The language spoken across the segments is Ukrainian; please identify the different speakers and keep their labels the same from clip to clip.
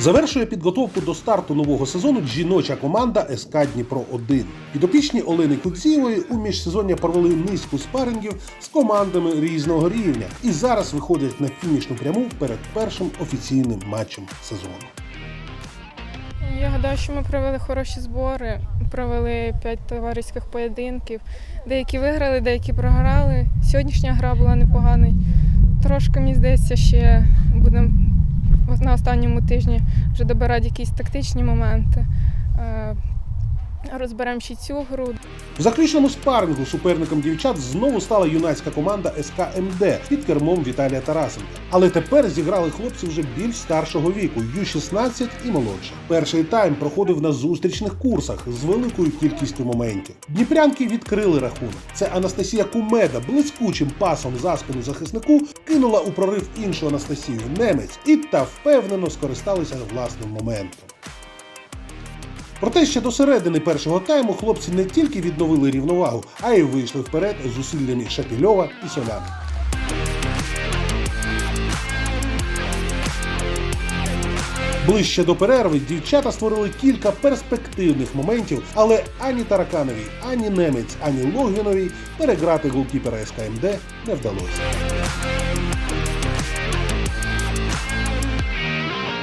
Speaker 1: Завершує підготовку до старту нового сезону жіноча команда СК Дніпро 1 Підопічні Олени Куцієвої у міжсезоння провели низку спарингів з командами різного рівня і зараз виходять на фінішну пряму перед першим офіційним матчем сезону.
Speaker 2: Я гадаю, що ми провели хороші збори, провели п'ять товариських поєдинків. Деякі виграли, деякі програли. Сьогоднішня гра була непогана. Трошки, мені здається, ще будемо на останньому тижні вже добирати якісь тактичні моменти. Розберемо ще цю гру.
Speaker 1: В заключному спарингу суперником дівчат знову стала юнацька команда СК МД під кермом Віталія Тарасенка. Але тепер зіграли хлопці вже більш старшого віку Ю-16 і молодше. Перший тайм проходив на зустрічних курсах з великою кількістю моментів. Дніпрянки відкрили рахунок. Це Анастасія Кумеда блискучим пасом за спину захиснику кинула у прорив іншу Анастасію Немець і та впевнено скористалися власним моментом. Проте ще до середини першого тайму хлопці не тільки відновили рівновагу, а й вийшли вперед з зусиллями Шапільова і Соляни. Ближче до перерви дівчата створили кілька перспективних моментів, але ані Таракановій, ані Немець, ані Логвіновій переграти голкіпера СКМД не вдалося.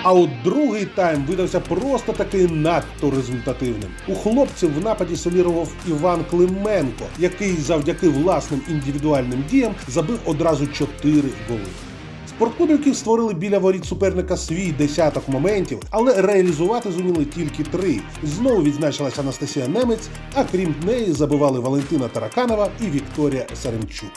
Speaker 1: А от другий тайм видався просто таки надто результативним. У хлопців в нападі солірував Іван Клименко, який завдяки власним індивідуальним діям забив одразу чотири голи. Спортклубівки створили біля воріт суперника свій десяток моментів, але реалізувати зуміли тільки три. Знову відзначилася Анастасія Немець, а крім неї забивали Валентина Тараканова і Вікторія Саремчук.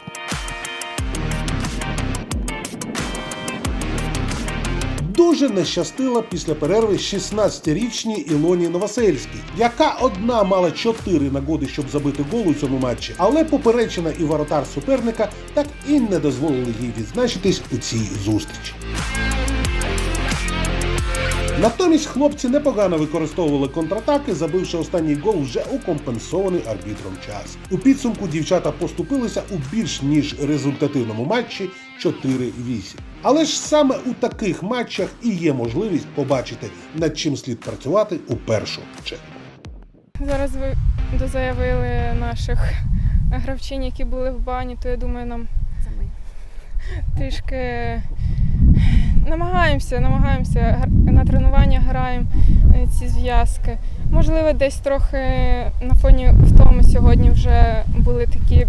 Speaker 1: Дуже не щастила після перерви 16-річній Ілоні Новосельській, яка одна мала 4 нагоди, щоб забити гол у цьому матчі, але поперечена і воротар суперника так і не дозволили їй відзначитись у цій зустрічі. Натомість хлопці непогано використовували контратаки, забивши останній гол вже у компенсований арбітром час. У підсумку дівчата поступилися у більш ніж результативному матчі 4-8. Але ж саме у таких матчах і є можливість побачити, над чим слід працювати у першу чергу.
Speaker 2: Зараз ви дозаявили наших гравчин, які були в бані, то я думаю, нам трішки намагаємося, намагаємося на тренування граємо е, ці зв'язки. Можливо, десь трохи на фоні втоми сьогодні вже були такі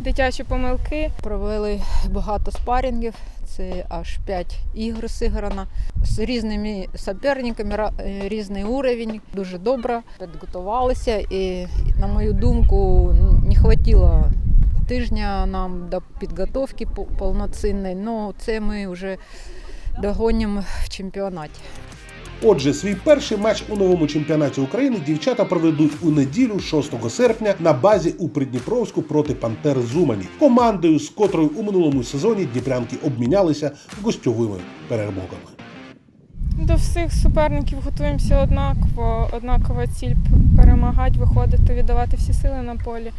Speaker 2: дитячі помилки.
Speaker 3: Провели багато спарінгів, це аж 5 ігор зіграно з різними суперниками, е, різний уровень. Дуже добре підготувалися і, на мою думку, не хватило тижня нам до підготовки по- повноцінної, але це ми вже догонимо в чемпіонаті.
Speaker 1: Отже, свій перший матч у новому чемпіонаті України дівчата проведуть у неділю 6 серпня на базі у Придніпровську проти Пантер Зумані, командою, з котрою у минулому сезоні дніпрянки обмінялися гостьовими перемогами.
Speaker 2: До всіх суперників готуємося однаково. Однакова ціль перемагати, виходити, віддавати всі сили на полі.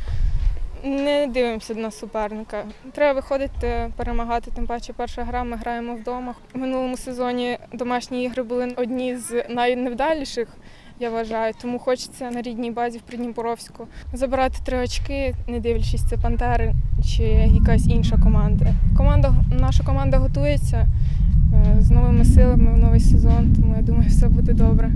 Speaker 2: Не дивимося на суперника. Треба виходити, перемагати. Тим паче, перша гра ми граємо вдома. У минулому сезоні домашні ігри були одні з найневдаліших, я вважаю. Тому хочеться на рідній базі в Придніпровську забирати три очки, не дивлячись, це Пантери чи якась інша команда. Команда, наша команда готується е, з новими силами в новий сезон, тому я думаю, все буде добре.